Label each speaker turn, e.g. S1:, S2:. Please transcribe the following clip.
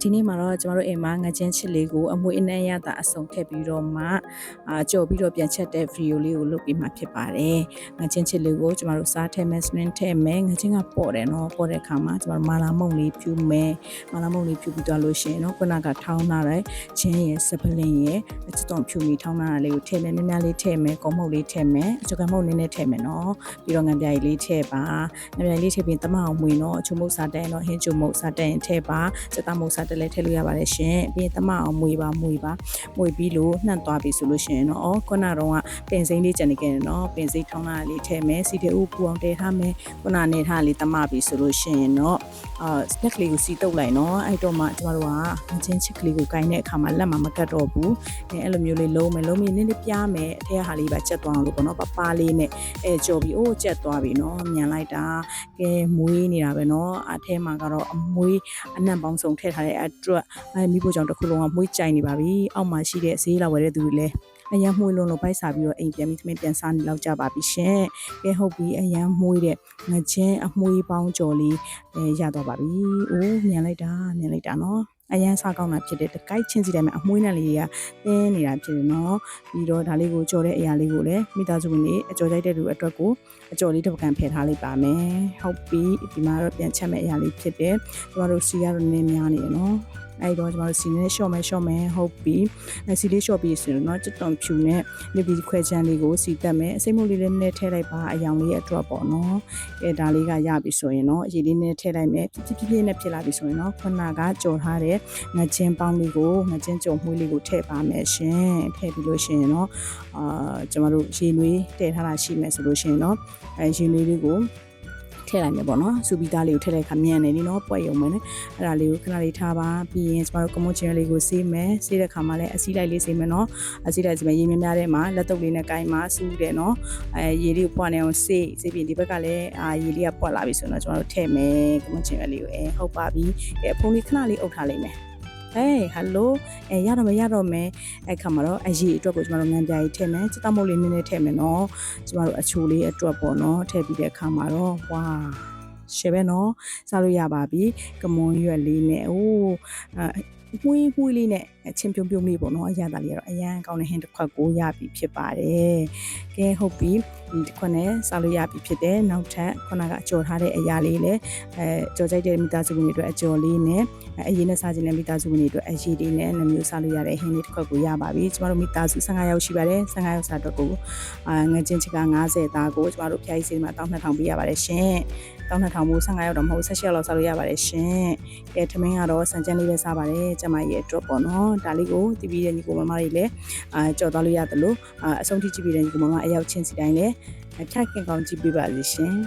S1: ဒီနေ့မှာတော့ကျမတို့အိမ်မှာငကြင်းချစ်လေးကိုအမွေအနှံ့ရတာအစုံထည့်ပြီးတော့မှအာကြော်ပြီးတော့ပြန်ချက်တဲ့ဗီဒီယိုလေးကိုလုပ်ပြီးမှဖြစ်ပါတယ်ငကြင်းချစ်လေးကိုကျမတို့စားထည့်မယ်စနင်းထည့်မယ်ငကြင်းကပေါ့တယ်နော်ပေါ့တဲ့အခါမှာကျမတို့မာလာမုံလေးဖြူမယ်မာလာမုံလေးဖြူပြီးသွားလို့ရှိရင်နော်ခုနကထောင်းလာတဲ့ချင်းရယ်စပလင်ရယ်အချစ်တော်ဖြူမီထောင်းလာတာလေးကိုထည့်မယ်များများလေးထည့်မယ်ကောမုတ်လေးထည့်မယ်အချက်ကမုတ်နည်းနည်းထည့်မယ်နော်ပြီးတော့ငံပြားကြီးလေးထည့်ပါငံပြားလေးထည့်ပြီးတမအောင်မွေနော်အချုံမုတ်စားတဲ့နော်ဟင်းချုံမုတ်စားတဲ့ရင်ထည့်ပါစက်တမုတ်စားတဲ့လည်းထည့်လို့ရပါတယ်ရှင်ပြီးရင်တမအောင်မွေပါမွေပါမွေပြီးလို့နှံ့သွားပြီဆိုလို့ရှိရင်နော်ခုနကတော့ကပင်စိမ့်လေးကြံနေခဲ့တယ်နော်ပင်စိမ့်ထောင်းလာလေးထည့်မယ်စီတေဦးပူအောင်တည်ထားမယ်ခုနနေထားလေးတမပြီဆိုလို့ရှိရင်တော့အာ snack လေးကိုစီတုပ်လိုက်နော်အဲ့တော့မှကျမတို့ကငချင်းချစ်ကလေးကိုကိုင်းတဲ့အခါမှာလက်မှာမကတ်တော့ဘူးအဲအဲ့လိုမျိုးလေးလုံးမယ်လုံးပြီးနည်းနည်းပြားမယ်အထက်ဟာလေးပါချက်သွားအောင်လို့ပေါ့နော်ပပလေးနဲ့အဲကြော်ပြီးအိုးချက်သွားပြီနော်မြန်လိုက်တာကဲမွေးနေတာပဲနော်အထဲမှာကတော့အမွေးအနံ့ပေါင်းစုံထည့်ထားတဲ့အတွက်အဲမိဖို့ကြောင့်တစ်ခုလုံးကမွေးကြိုင်နေပါပြီအောက်မှာရှိတဲ့ဈေးလာဝယ်တဲ့သူတွေလည်းအရန်မှွေးလုံးလို့ပိုက်စားပြီးတော့အိမ်ပြန်ပြီးသမီးပြန်စားနေလောက်ကြပါပြီရှင်ကဲဟုတ်ပြီအရန်မှွေးတဲ့ငချင်းအမွေးပေါင်းကြော်လေးအဲရတော့ပါပြီအိုးမြန်လိုက်တာမြန်လိုက်တာနော် အရန်စားကောင်းတာဖြစ်တဲ့တကိုက်ချင်းစီတိုင်းမှာအမွှေးနဲ့လေးတွေကတင်းနေတာဖြစ်တယ်နော်ပြီးတော့ဒါလေးကိုကြော်တဲ့အရာလေးကိုလည်းမိသားစုဝင်တွေအကြော်ကြိုက်တဲ့လူအတွက်ကိုအကြော်လေးတစ်ပကံဖယ်ထားလိုက်ပါမယ်ဟုတ်ပြီဒီမှာတော့ပြန်ချက်မဲ့အရာလေးဖြစ်တယ်ကျမတို့စီကတော့နည်းများနေတယ်နော်အဲ့တော့ကျမတို့စီနဲ့ရှော့မယ်ရှော့မယ်ဟုတ်ပြီအဲစီလေးရှော့ပြီးဆိုရင်တော့ကျွတ်တုံဖြူနဲ့မြပီခွဲချမ်းလေးကိုစီတက်မယ်အစိမ့်မုတ်လေးလည်းနည်းထည့်လိုက်ပါအယောင်လေးအတွက်ပေါ့နော်အဲဒါလေးကရပြီဆိုရင်တော့အရေးလေးနည်းထည့်လိုက်မယ်ဖြည်းဖြည်းဖြည်းနဲ့ဖြစ်လာပြီဆိုရင်တော့ခုနကကြော်ထားတဲ့ငချင်းပေါင်းလေးကိုငချင်းကြုံမှုလေးကိုထည့်ပါမယ်ရှင်ထည့်ပြီးလို့ရှိရင်တော့အာကျမတို့ရေနွေးတည်ထားတာရှိမယ်ဆိုလို့ရှိရင်တော့အဲရေနွေးလေးကို ထည့်လိုက်မယ်ပေါ့နော်စူပီသားလေးကိုထည့်လိုက်ခါမြန်နေလीနော်ပွက်ရုံပဲနဲ့အဲ့ဒါလေးကိုခဏလေးထားပါပြီးရင်ကျမတို့ကမွန်ချင်လေးကိုစေးမယ်စေးတဲ့ခါမှာလည်းအစီလိုက်လေးစေးမယ်နော်အစီလိုက်စေးမယ်ရေများများထဲမှာလက်တုပ်လေးနဲ့ကိုင်းမှာစူးတယ်နော်အဲရေလေးကိုပွက်နေအောင်စေးစေးပြီးဒီဘက်ကလည်းအာရေလေးကပွက်လာပြီဆိုတော့ကျမတို့ထည့်မယ်ကမွန်ချင်လေးကိုအဲဟုတ်ပါပြီအဲဖုန်းလေးခဏလေးအုပ်ထားလိုက်မယ် ဟေးဟယ်လိုအဲရတော့မရတော့မယ်အဲ့ခါမှာတော့အရေးအတွက်ကိုကျမတို့ငံပြားကြီးထည့်မယ်စတမုတ်လေးနည်းနည်းထည့်မယ်နော်ကျမတို့အချိုလေးအတွက်ပေါ့နော်ထည့်ပြီးတဲ့အခါမှာတော့ဝါရှယ်ပဲနော်စားလို့ရပါပြီကမွန်ရွက်လေးနဲ့အိုးအမွှေးမွှေးလေးနဲ့အချင်းပြုံပြုံလေးပေါ့နော်အရသာလေးကတော့အရန်ကောင်းတဲ့ဟင်းတစ်ခွက်ကိုရပြီဖြစ်ပါတယ်ကဲဟုတ်ပြီဒီတစ် ခွက်နဲ့စားလို့ရပြီဖြစ်တယ်နောက်ထပ်ခုနကအကျော်ထားတဲ့အရာလေးလည်းအဲကြော်ကြိုက်တဲ့မိသားစုဝင်တွေအတွက်အကျော်လေးနဲ့အရေးနဲ့စားခြင်းနဲ့မိသားစုဝင်တွေအတွက်အရေးလေးနဲ့နှမျိုးစားလို့ရတဲ့ဟင်းလေးတစ်ခွက်ကိုရပါပြီကျမတို့မိသားစု15ယောက်ရှိပါတယ်15ယောက်စားတော့ကိုအာငချင်းချစ်က90သားကိုကျမတို့ဖျားကြီးစီမှာ1200ပေးရပါတယ်ရှင်1200မို့15ရောက်တော့မဟုတ်16ရောက်လောက်စားလို့ရပါတယ်ရှင်။ကဲထမင်းကတော့စံချမ်းလေးပဲစားပါတယ်။ကျမရဲ့အတွက်ပေါ့နော်။ဒါလေးကိုတီးပြီးတဲ့ညီကိုမမတွေလည်းအာကြော်သွားလို့ရတယ်လို့အာအဆုံးထိကြည့်ပြီးတဲ့ညီကိုမမအရောက်ချင်းစီတိုင်းလည်းဖြတ်ခင်ကောင်းကြည့်ပေးပါလိမ့်ရှင်။